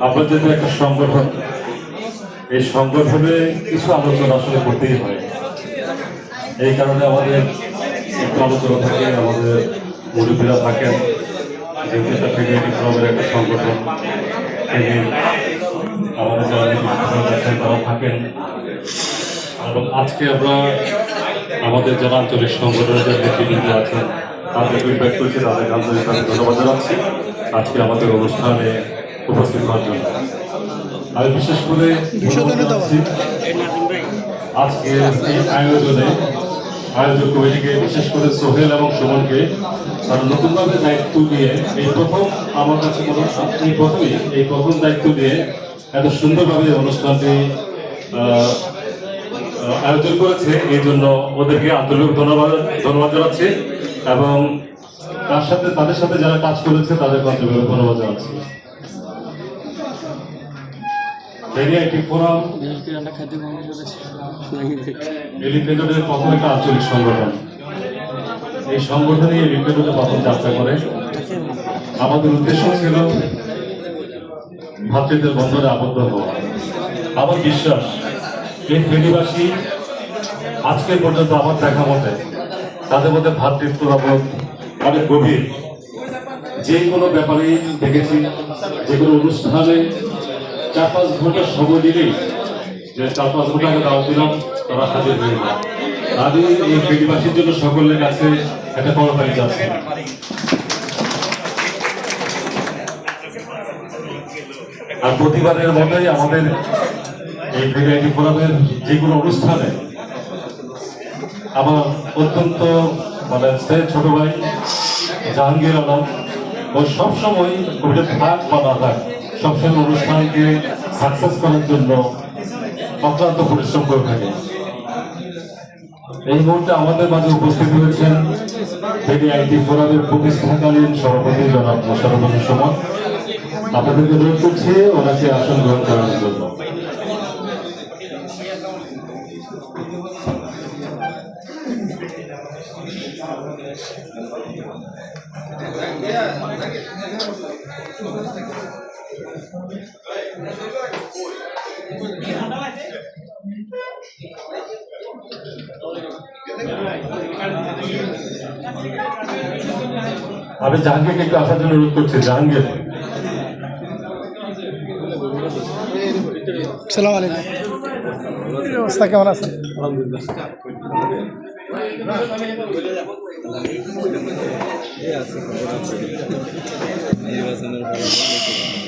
আমরা যেহেতু একটা সংগঠন। এই সংগঠনে কিছু আলোচনা আসলে করতেই হয়। এই কারণে আমাদের একটু আলোচনা থাকে, আমাদের মুরব্বীরা থাকেন। ক্লাবের একটা সংগঠন। আমাদের যারা তারা থাকেন। এবং আজকে আমরা আমাদের যারা আঞ্চলিক সংগঠনের যে নেতৃবৃন্দ আছেন, তাদেরকে ইনভাইট করেছি। তাদেরকে আন্তরিকভাবে ধন্যবাদ জানাচ্ছি। আজকে আমাদের অনুষ্ঠানে উপস্থিত হওয়ার জন্য আমি বিশেষ করে আজকে এই আয়োজনে আয়োজক কমিটিকে বিশেষ করে সোহেল এবং সুমনকে তারা নতুনভাবে দায়িত্ব দিয়ে এই প্রথম আমার কাছে হয় এই প্রথমেই এই প্রথম দায়িত্ব দিয়ে এত সুন্দরভাবে অনুষ্ঠানটি আয়োজন করেছে। এই জন্য ওদেরকে আন্তরিক ধন্যবাদ ধন্যবাদ জানাচ্ছি এবং তার সাথে তাদের সাথে যারা কাজ করেছে তাদেরকে আন্তরিক ধন্যবাদ জানাচ্ছি। ভেরি একটি ফোরাম এলিফেন্টের প্রথম একটা আঞ্চলিক সংগঠন। এই সংগঠনই এলিফেন্টের প্রথম যাত্রা করে। আমাদের উদ্দেশ্য ছিল ভাতৃত্বের বন্ধনে আবদ্ধ হওয়া। আমার বিশ্বাস এই ফেরিবাসী আজকের পর্যন্ত আমার দেখা মতে তাদের মধ্যে ভাতৃত্ব বোধ অনেক গভীর। যে কোনো ব্যাপারেই দেখেছি যে কোনো অনুষ্ঠানে চার পাঁচ ঘণ্টা সময় দিলেই যে চার পাঁচ ঘণ্টা দিলাম তারা হাজির হয়ে যায়। আমি এই ফেরিবাসীর জন্য সকলের কাছে একটা করতালি যাচ্ছে। আর প্রতিবারের মতোই আমাদের এই ফেরিয়াটি ফোরামের যে কোনো অনুষ্ঠানে আমার অত্যন্ত মানে ছোট ভাই, জাহাঙ্গীর আলম, ও সবসময় কবিতা থাক বা না থাক সবসময় অনুষ্ঠানকে সাকসেস করার জন্য অক্লান্ত পরিশ্রম করে থাকে। এই মুহূর্তে আমাদের মাঝে উপস্থিত হয়েছেন ফেরি আইটি ফোরামের প্রতিষ্ঠাকালীন সভাপতি জনাব মোশারফ সুমন। আপনাদেরকে অনুরোধ করছি ওনাকে আসন গ্রহণ করার জন্য। আমি জাহাঙ্গীরকে একটু আসার জন্য অনুরোধ করছি জাহাঙ্গীর সালাম আলাইকুম কি অবস্থা কেমন আছেন নির্বাচনের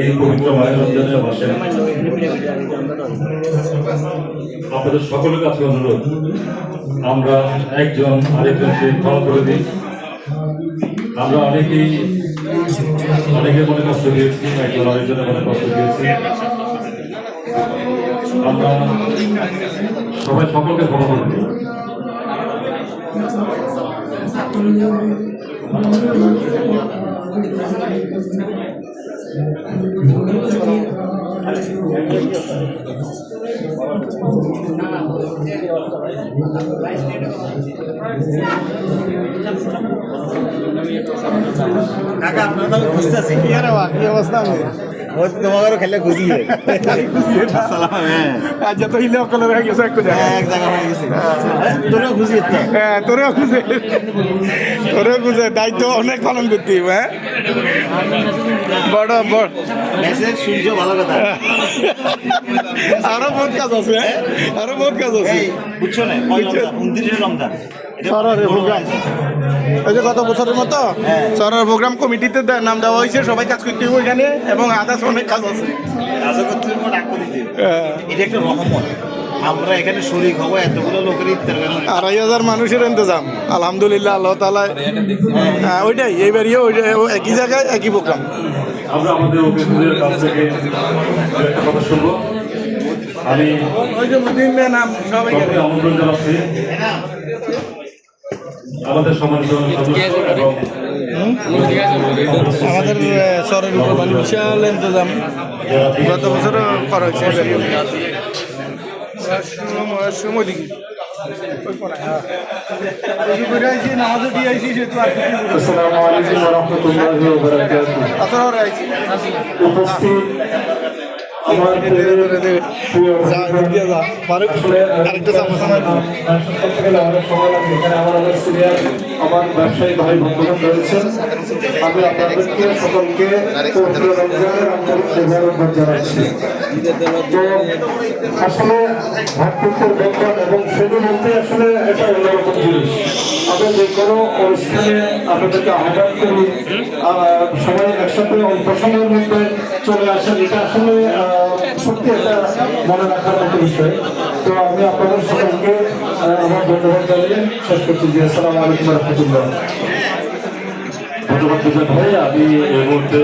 এই পবিত্র মায়ের রমজানের আপনাদের সকলের কাছে অনুরোধ, আমরা একজন আরেকজনকে ক্ষমা করে দিই। আমরা অনেকেই, অনেকে মনে কষ্ট দিয়েছি, একজন আরেকজনের মনে কষ্ট দিয়েছি। আমরা সবাই সকলকে ক্ষমা করে দিই। কাকা আপনার বুঝতেছি কি অবস্থা? তোমাদেরও খেলে সালাম হ্যাঁ আজ তো হিলে অকল হয়ে গেছে জায়গা এক জায়গা হয়ে গেছে। তোরেও তো হ্যাঁ তোরেও খুঁজে তোরেও খুঁজে দায়িত্ব অনেক পালন করতে হ্যাঁ? বড় বড়। মেসেজ সূর্য ভালো কথা। আরও বহুত কাজ আছে হ্যাঁ? আরও বহুত কাজ আছে। বুঝছ না? উনত্রিশে রমজান। এটা সারা রে বড় প্রোগ্রাম। ওই যে গত বছরের মতো সরার প্রোগ্রাম কমিটিতে নাম দেওয়া হয়েছে সবাই কাজ করতে হবে এখানে এবং আদার্স অনেক কাজ আছে। হ্যাঁ। এটা একটা রহমত। আমরা এখানে শরীর হব এতগুলো লোকের ইফতার আড়াই হাজার মানুষের ইন্তজাম। আলহামদুলিল্লাহ আল্লাহ তালা হ্যাঁ ওইটাই এইবারও ওইটাই একই জায়গায় একই প্রোগ্রাম আমরা আমাদের অতিথিদের কাছ থেকে একটা কথা শুনব। আমি ওই যে মুদিন নাম সবাইকে আমন্ত্রণ জানাচ্ছি। আমাদের সম্মানিত সদস্য এবং আমাদের শহরের উপর মানে বিশাল ইন্তজাম। গত বছরও করা হয়েছে। সময় হ্যাঁ। উপস্থিত আমার ব্যবসায়ী ভাই বন্ধুগণ রয়েছেন আমি আপনাদেরকে সকলকে আন্তরিক জানাচ্ছি। আসলে ভ্রাতৃত্বের বন্ধন এবং সেগুলো মধ্যে আসলে এটা অন্যরকম জিনিস। আমরা যে কোনো অনুষ্ঠানে আপনাদেরকে আহ্বান করি সবাই একসাথে অল্প সময়ের মধ্যে চলে আসেন। এটা আসলে সত্যি একটা মনে রাখার মতো বিষয়। তো আমি আপনাদের সকলকে আমার ধন্যবাদ জানিয়ে শেষ করছি। জি আলাইকুম রহমতুল্লাহ। ধন্যবাদ ভাই। আমি এই মুহূর্তে